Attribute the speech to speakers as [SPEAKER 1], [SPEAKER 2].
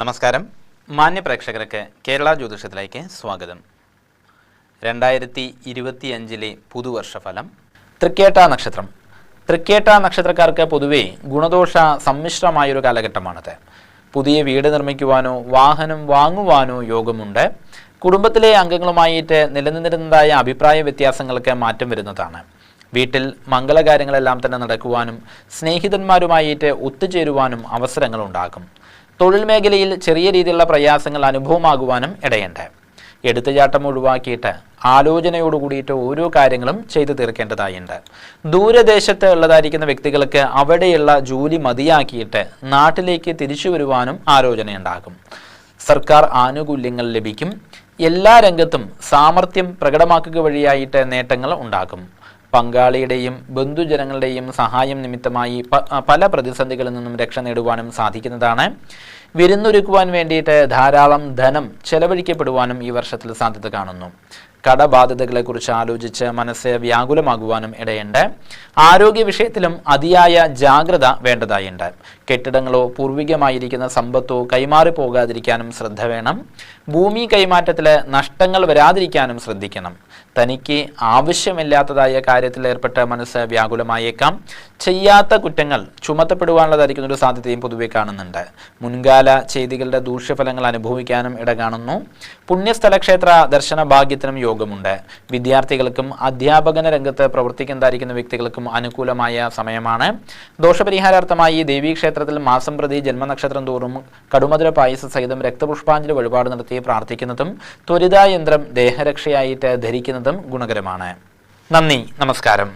[SPEAKER 1] നമസ്കാരം. മാന്യ പ്രേക്ഷകർക്ക് കേരള ജ്യോതിഷത്തിലേക്ക് സ്വാഗതം. രണ്ടായിരത്തി ഇരുപത്തിയഞ്ചിലെ പുതുവർഷഫലം തൃക്കേട്ട നക്ഷത്രം. തൃക്കേട്ട നക്ഷത്രക്കാർക്ക് പൊതുവെ ഗുണദോഷ സമ്മിശ്രമായൊരു കാലഘട്ടമാണത്. പുതിയ വീട് നിർമ്മിക്കുവാനോ വാഹനം വാങ്ങുവാനോ യോഗമുണ്ട്. കുടുംബത്തിലെ അംഗങ്ങളുമായിട്ട് നിലനിന്നിരുന്നതായ അഭിപ്രായ വ്യത്യാസങ്ങൾക്ക് മാറ്റം വരുന്നതാണ്. വീട്ടിൽ മംഗളകാര്യങ്ങളെല്ലാം തന്നെ നടക്കുവാനും സ്നേഹിതന്മാരുമായിട്ട് ഒത്തുചേരുവാനും അവസരങ്ങളുണ്ടാകും. തൊഴിൽ മേഖലയിൽ ചെറിയ രീതിയിലുള്ള പ്രയാസങ്ങൾ അനുഭവമാകുവാനും ഇടയുണ്ട്. എടുത്തുചാട്ടം ഒഴിവാക്കിയിട്ട് ആലോചനയോട് കൂടിയിട്ട് ഓരോ കാര്യങ്ങളും ചെയ്തു തീർക്കേണ്ടതായുണ്ട്. ദൂരദേശത്ത് ഉള്ളതായിരിക്കുന്ന വ്യക്തികൾക്ക് അവിടെയുള്ള ജോലി മതിയാക്കിയിട്ട് നാട്ടിലേക്ക് തിരിച്ചു വരുവാനും ആലോചനയുണ്ടാകും. സർക്കാർ ആനുകൂല്യങ്ങൾ ലഭിക്കും. എല്ലാ രംഗത്തും സാമർഥ്യം പ്രകടമാക്കുക വഴിയായിട്ട് നേട്ടങ്ങൾ ഉണ്ടാകും. പങ്കാളിയുടെയും ബന്ധുജനങ്ങളുടെയും സഹായം നിമിത്തമായി പല പ്രതിസന്ധികളിൽ നിന്നും രക്ഷ നേടുവാനും സാധിക്കുന്നതാണ്. വിരുന്നൊരുക്കുവാൻ വേണ്ടിയിട്ട് ധാരാളം ധനം ചെലവഴിക്കപ്പെടുവാനും ഈ വർഷത്തിൽ സാധ്യത കാണുന്നു. കടബാധ്യതകളെക്കുറിച്ച് ആലോചിച്ച് മനസ്സ് വ്യാകുലമാകുവാനും ഇടയുണ്ട്. ആരോഗ്യ വിഷയത്തിലും അതിയായ ജാഗ്രത വേണ്ടതായുണ്ട്. കെട്ടിടങ്ങളോ പൂർവികമായിരിക്കുന്ന സമ്പത്തോ കൈമാറി പോകാതിരിക്കാനും ശ്രദ്ധ വേണം. ഭൂമി കൈമാറ്റത്തിലെ നഷ്ടങ്ങൾ വരാതിരിക്കാനും ശ്രദ്ധിക്കണം. തനിക്ക് ആവശ്യമില്ലാത്തതായ കാര്യത്തിൽ ഏർപ്പെട്ട മനസ്സ് വ്യാകുലമായേക്കാം. ചെയ്യാത്ത കുറ്റങ്ങൾ ചുമത്തപ്പെടുവാനുള്ളതായിരിക്കുന്ന ഒരു സാധ്യതയും പൊതുവെ കാണുന്നുണ്ട്. മുൻകാല ചെയ്തികളുടെ ദൂഷ്യഫലങ്ങൾ അനുഭവിക്കാനും ഇട കാണുന്നു പുണ്യസ്ഥലക്ഷേത്ര ദർശന ഭാഗ്യത്തിനും യോഗമുണ്ട്. വിദ്യാർത്ഥികൾക്കും അധ്യാപകന രംഗത്ത് പ്രവർത്തിക്കുന്നതായിരിക്കുന്ന വ്യക്തികൾക്കും അനുകൂലമായ സമയമാണ്. ദോഷപരിഹാരാർത്ഥമായി ദേവീക്ഷേത്രത്തിൽ മാസം പ്രതി ജന്മനക്ഷത്രം തോറും കടുമധുര പായസ സഹിതം രക്തപുഷ്പാഞ്ജലി വഴിപാട് നടത്തി പ്രാർത്ഥിക്കുന്നതും ത്വരിതായന്ത്രം ദേഹരക്ഷയായിട്ട് ധരിക്കുന്നതും ഗുണകരമാണ്. നന്ദി നമസ്കാരം.